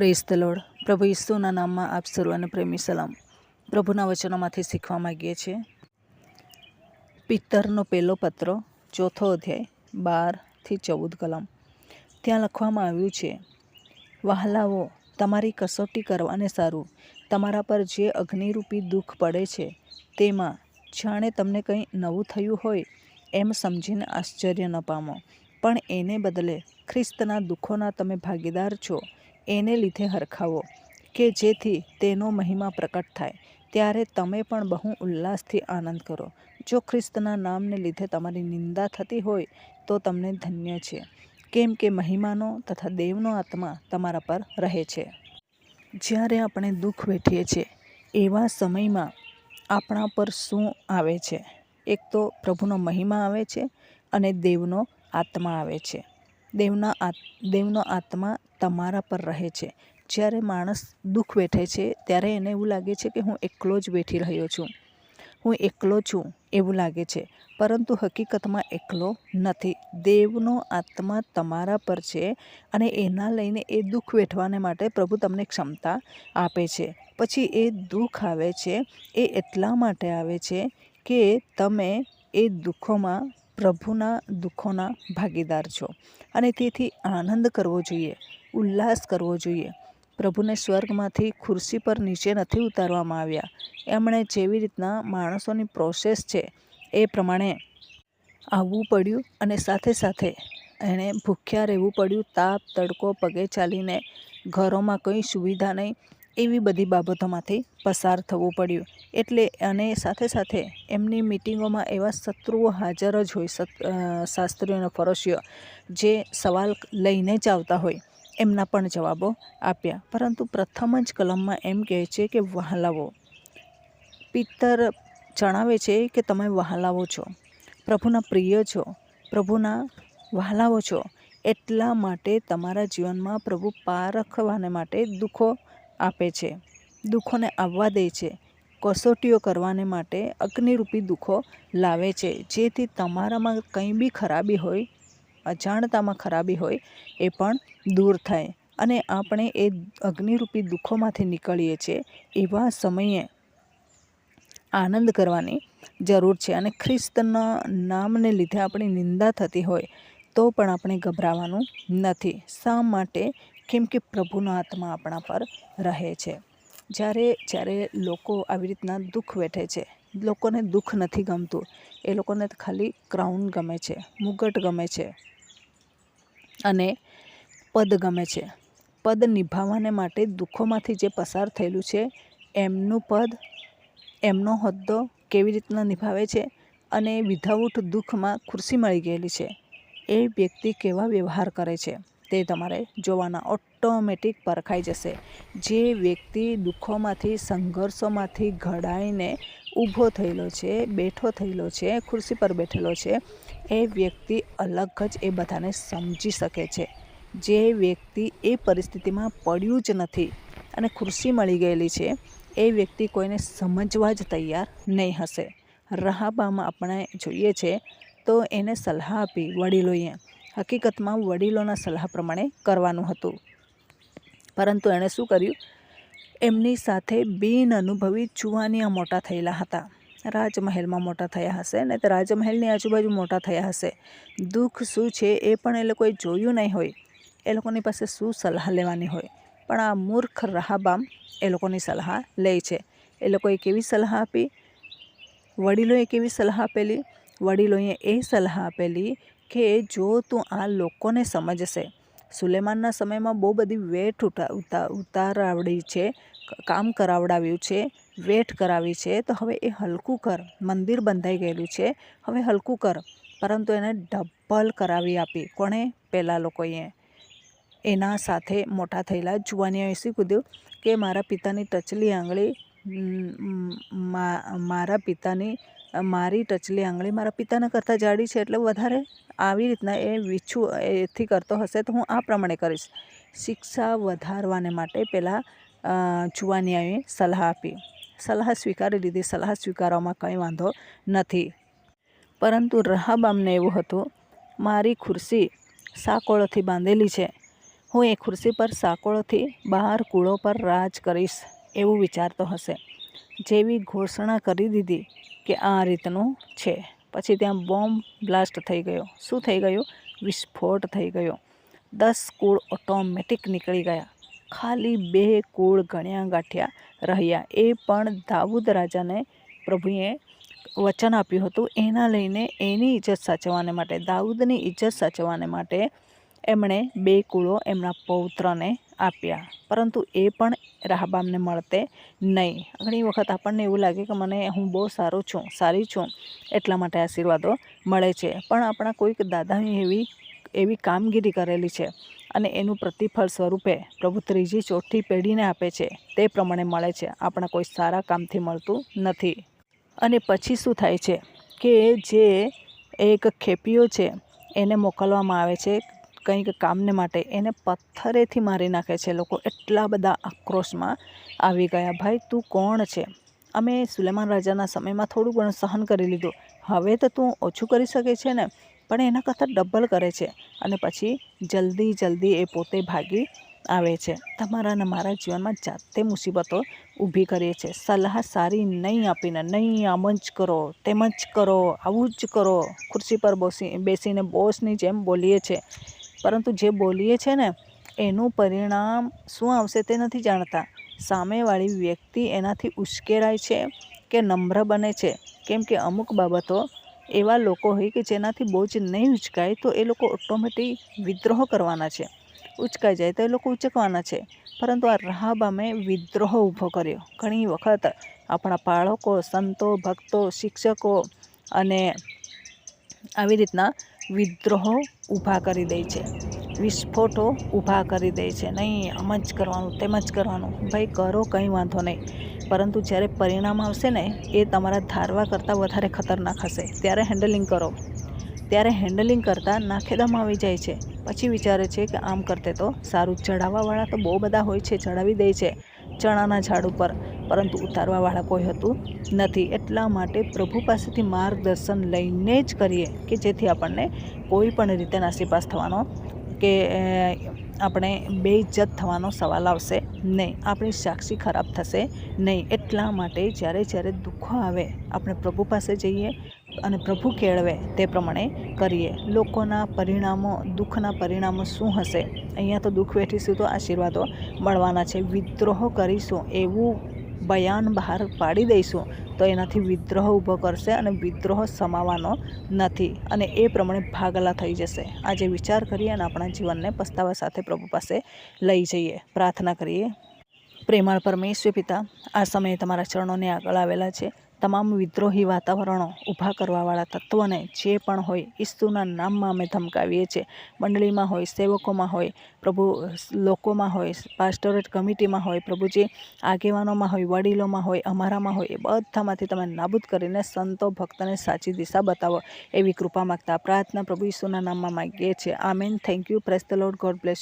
Press પ્રભુ ઈસુના નામમાં આપ સર્વને પ્રેમી સલામ. પ્રભુના વચનોમાંથી શીખવા માગીએ છીએ. પિત્તરનો પહેલો પત્ર, ચોથો અધ્યાય બારથી ચૌદ કલમ. ત્યાં લખવામાં આવ્યું છે, વહાલાઓ, તમારી કસોટી કરવાને સારું. તમારા પર જે અગ્નિરૂપી દુઃખ પડે છે, તેમાં જાણે તમને કંઈ નવું થયું હોય એમ સમજીને આશ્ચર્ય ન પામો. પણ એને બદલે ખ્રિસ્તના દુઃખોના તમે ભાગીદાર છો. એને લીધે હરખાવો કે જેથી તેનો મહિમા પ્રકટ થાય. ત્યારે તમે પણ બહુ ઉલ્લાસથી આનંદ કરો. જો ખ્રિસ્તના નામને લીધે તમારી નિંદા થતી હોય, તો તમને ધન્ય છે. કેમ કે મહિમાનો તથા દેવનો આત્મા તમારા પર રહે છે. જ્યારે આપણે દુઃખ વેઠીએ છીએ, એવા સમયમાં આપણા પર શું આવે છે? એક તો પ્રભુનો મહિમા આવે છે અને દેવનો આત્મા આવે છે. દેવના દેવનો આત્મા તમારા પર રહે છે. જ્યારે માણસ દુઃખ વેઠે છે, ત્યારે એને એવું લાગે છે કે હું એકલો જ વેઠી રહ્યો છું. હું એકલો છું એવું લાગે છે. પરંતુ હકીકતમાં એકલો નથી. દેવનો આત્મા તમારા પર છે અને એના લઈને એ દુઃખ વેઠવાને માટે પ્રભુ તમને ક્ષમતા આપે છે. પછી એ દુઃખ આવે છે, એ એટલા માટે આવે છે કે તમે એ દુઃખોમાં પ્રભુના દુઃખોના ભાગીદાર છો. અને તેથી આનંદ કરવો જોઈએ. ઉલ્લાસ કરવો જોઈએ. પ્રભુને સ્વર્ગમાંથી ખુરશી પર નીચે નથી ઉતારવામાં આવ્યા. એમણે જેવી રીતના માણસોની પ્રોસેસ છે એ પ્રમાણે આવવું પડ્યું અને સાથે સાથે એણે ભૂખ્યા રહેવું પડ્યું, તાપ, તડકો, પગે ચાલીને ઘરોમાં કંઈ સુવિધા નહીં, એવી બધી બાબતોમાંથી પસાર થવું પડ્યું. એટલે અને સાથે સાથે એમની મિટિંગોમાં એવા શત્રુઓ હાજર જ હોય શાસ્ત્રીઓના ફરોશીઓ, જે સવાલ લઈને જ આવતા હોય. એમના પણ જવાબો આપ્યા. પરંતુ પ્રથમ જ કલમમાં એમ કહે છે કે, વહાલાવો. પિત્તર જણાવે છે કે, તમે વહાલાવો છો. પ્રભુના પ્રિય છો. પ્રભુના વહાલાવો છો. એટલા માટે તમારા જીવનમાં પ્રભુ પારખવાને માટે દુઃખો આપે છે. દુઃખોને આવવા દે છે. કસોટીઓ કરવાને માટે અગ્નિરૂપી દુઃખો લાવે છે. જેથી તમારામાં કંઈ બી ખરાબી હોય અજાણતામાં ખરાબી હોય એ પણ દૂર થાય. અને આપણે એ અગ્નિરૂપી દુઃખોમાંથી નીકળીએ છીએ એવા સમયે આનંદ કરવાની જરૂર છે. અને ખ્રિસ્તના નામને લીધે આપણી નિંદા થતી હોય તો પણ આપણે ગભરાવાનું નથી. શા માટે? કેમ કે પ્રભુનો આત્મા આપણા પર રહે છે. જ્યારે જ્યારે લોકો આવી રીતના દુઃખ વેઠે છે લોકોને દુઃખ નથી ગમતું. એ લોકોને ખાલી ક્રાઉન ગમે છે, મુગટ ગમે છે અને પદ ગમે છે. પદ નિભાવવાને માટે દુઃખોમાંથી જે પસાર થયેલું છે, એમનું પદ, એમનો હોદ્દો કેવી રીતના નિભાવે છે અને વિધાઉટ દુઃખમાં ખુરશી મળી ગયેલી છે, એ વ્યક્તિ કેવા વ્યવહાર કરે છે? તે તમારે જોવાના ઓટોમેટિક પરખાઈ જશે. જે વ્યક્તિ દુઃખોમાંથી, સંઘર્ષોમાંથી ઘડાઈને ઊભો થયેલો છે, બેઠો થયેલો છે, ખુરશી પર બેઠેલો છે, એ વ્યક્તિ અલગ જ એ બધાને સમજી શકે છે. જે વ્યક્તિ એ પરિસ્થિતિમાં પડ્યું જ નથી અને ખુરશી મળી ગયેલી છે, એ વ્યક્તિ કોઈને સમજવા જ તૈયાર નહીં હશે. રહાબામાં આપણે જોઈએ છે, તો એને સલાહ આપી વડીલોએ હકીકતમાં વડીલોના સલાહ પ્રમાણે કરવાનું હતું. પરંતુ એણે શું કર્યું? એમની સાથે બિન અનુભવી ચુવાનિયા મોટા થયેલા હતા. રાજમહેલમાં મોટા થયા હશે ને તો રાજમહેલની આજુબાજુ મોટા થયા હશે. દુઃખ શું છે એ પણ એ લોકોએ જોયું નહીં હોય. એ લોકોની પાસે શું સલાહ લેવાની હોય? પણ આ મૂર્ખ રહાબામ એ લોકોની સલાહ લે છે. એ લોકોએ કેવી સલાહ આપી? વડીલોએ કેવી સલાહ આપેલી? વડીલોએ એ સલાહ આપેલી કે જો તું આ લોકોને સમજશે. સુલેમાનના સમયમાં બહુ બધી વેઠ ઉતા, ઉતારાવડી છે કામ કરાવડાવ્યું છે, વેઠ કરાવી છે. તો હવે એ હલકું કર. મંદિર બંધાઈ ગયેલું છે. હવે હલકું કર. પરંતુ એને ડબલ કરાવી આપી. કોણે? પહેલાં લોકોએ. એના સાથે મોટા થયેલા જુવાનીઓએ શું કીધું કે મારા પિતાની ટચલી આંગળી મારા પિતાની મારી ટચલી આંગળી મારા પિતાના કરતાં જાડી છે એટલે વધારે આવી રીતના એ વિછું એથી કરતો હશે તો હું આ પ્રમાણે કરીશ. શિક્ષા વધારવાને માટે પહેલાં જુવાનિયાએ સલાહ આપી. સલાહ સ્વીકારી લીધી. સલાહ સ્વીકારવામાં કંઈ વાંધો નથી. પરંતુ રહાબામને એવું હતું, મારી ખુરશી સાકોળોથી બાંધેલી છે. હું એ ખુરશી પર સાકોળોથી બહાર કૂળો પર રાજ કરીશ, એવું વિચારતો હશે. જેવી ઘોષણા કરી દીધી કે આ રીતનું છે. પછી ત્યાં બોમ્બ બ્લાસ્ટ થઈ ગયો. શું થઈ ગયું? વિસ્ફોટ થઈ ગયો. દસ કુળ ઓટોમેટિક નીકળી ગયા. ખાલી બે કુળ ગણ્યા ગાંઠ્યા રહ્યા. એ પણ દાઉદ રાજાને પ્રભુએ વચન આપ્યું હતું. એના લઈને એની ઇજ્જત સાચવવાને માટે, દાઉદની ઇજ્જત સાચવવાને માટે એમણે બે કુળો એમના પૌત્રને આપ્યા. પરંતુ એ પણ રાહબામને મળતે નહીં. ઘણી વખત આપણને એવું લાગે કે મને, હું બહુ સારો છું, સારી છું, એટલા માટે આશીર્વાદો મળે છે. પણ આપણા કોઈક દાદાએ એવી એવી કામગીરી કરેલી છે અને એનું પ્રતિફળ સ્વરૂપે પ્રભુ ત્રીજી ચોથી પેઢીને આપે છે. તે પ્રમાણે મળે છે. આપણા કોઈ સારા કામથી મળતું નથી. અને પછી શું થાય છે કે જે એક ખેપીઓ છે, એને મોકલવામાં આવે છે કંઈક કામને માટે એને પથ્થરેથી મારી નાખે છે. લોકો એટલા બધા આક્રોશમાં આવી ગયા, ભાઈ, તું કોણ છે? અમે સુલેમાન રાજાના સમયમાં થોડું ઘણું સહન કરી લીધું. હવે તો તું ઓછું કરી શકે છે ને, પણ એના કરતાં ડબલ કરે છે અને પછી જલ્દી જલ્દી એ પોતે ભાગી આવે છે. તમારા અને મારા જીવનમાં જાતે મુસીબતો ઊભી કરીએ છીએ સલાહ સારી નહીં આપીને, નહીં, આમ જ કરો, તેમ જ કરો, આવું જ કરો. ખુરશી પર બોસી, બેસીને બોસની જેમ બોલીએ છીએ પરંતુ જે બોલીએ છે ને, એનું પરિણામ શું આવશે તે નથી જાણતા. સામેવાળી વ્યક્તિ એનાથી ઉશ્કેરાય છે કે નમ્ર બને છે. કેમ કે અમુક બાબતો એવા લોકો હોય કે જેનાથી બહુ જ નહીં ઉચકાય, તો એ લોકો ઓટોમેટિક વિદ્રોહ કરવાના છે. ઉચકાઈ જાય તો એ લોકો ઉચકવાના છે. પરંતુ આ રાહાબામે વિદ્રોહ ઊભો કર્યો. ઘણી વખત આપણા બાળકો, સંતો, ભક્તો, શિક્ષકો અને આવી રીતના વિદ્રોહો ઊભા કરી દે છે. વિસ્ફોટો ઊભા કરી દે છે. નહીં, આમ જ કરવાનું, તેમ જ કરવાનું. ભાઈ, કરો કંઈ વાંધો નહીં. પરંતુ જ્યારે પરિણામ આવશે ને, એ તમારા ધારવા કરતાં વધારે ખતરનાક હશે. ત્યારે હેન્ડલિંગ કરો. ત્યારે હેન્ડલિંગ કરતાં નાખેદમ આવી જાય છે. પછી વિચારે છે કે આમ કરતે તો સારું. ચડાવવાવાળા તો બહુ બધા હોય છે ચડાવી દે છે ચણાના ઝાડ ઉપર. પરંતુ ઉતારવાવાળા કોઈ હતું નથી. એટલા માટે પ્રભુ પાસેથી માર્ગદર્શન લઈને જ કરીએ કે જેથી આપણને કોઈ પણ રીતે નાસીપાસ થવાનો કે આપણે બેઇજ્જત થવાનો સવાલ આવશે નહીં. આપણી સાક્ષી ખરાબ થશે નહીં. એટલા માટે જ્યારે જ્યારે દુઃખો આવે, આપણે પ્રભુ પાસે જઈએ અને પ્રભુ કેળવે તે પ્રમાણે કરીએ. લોકોના પરિણામો, દુઃખના પરિણામો શું હશે? અહીંયા તો દુઃખ વેઠીશું તો આશીર્વાદો મળવાના છે. વિદ્રોહ કરીશું એવું બયાન બહાર પાડી દઈશું, તો એનાથી વિદ્રોહ ઊભો કરશે અને વિદ્રોહ સમાવાનો નથી અને એ પ્રમાણે ભાગલા થઈ જશે. આજે વિચાર કરીએ અને આપણા જીવનને પસ્તાવા સાથે પ્રભુ પાસે લઈ જઈએ. પ્રાર્થના કરીએ. પ્રેમાળ પરમેશ્વર પિતા, આ સમયે તમારા ચરણોને આગળ આવેલા છે. તમામ વિદ્રોહી વાતાવરણો ઊભા કરવાવાળા તત્વોને જે પણ હોય ઈસુના નામમાં અમે ધમકાવીએ છીએ. મંડળીમાં હોય, સેવકોમાં હોય, પ્રભુ, લોકોમાં હોય, પાસ્ટોરેટ કમિટીમાં હોય, પ્રભુજી, આગેવાનોમાં હોય, વડીલોમાં હોય, અમારામાં હોય, એ બધામાંથી તમે નાબૂદ કરીને સંતો, ભક્તને સાચી દિશા બતાવો એવી કૃપા માગતા પ્રાર્થના પ્રભુ ઈસુના નામમાં માગીએ છીએ. આમીન. Thank you. Praise the Lord. God bless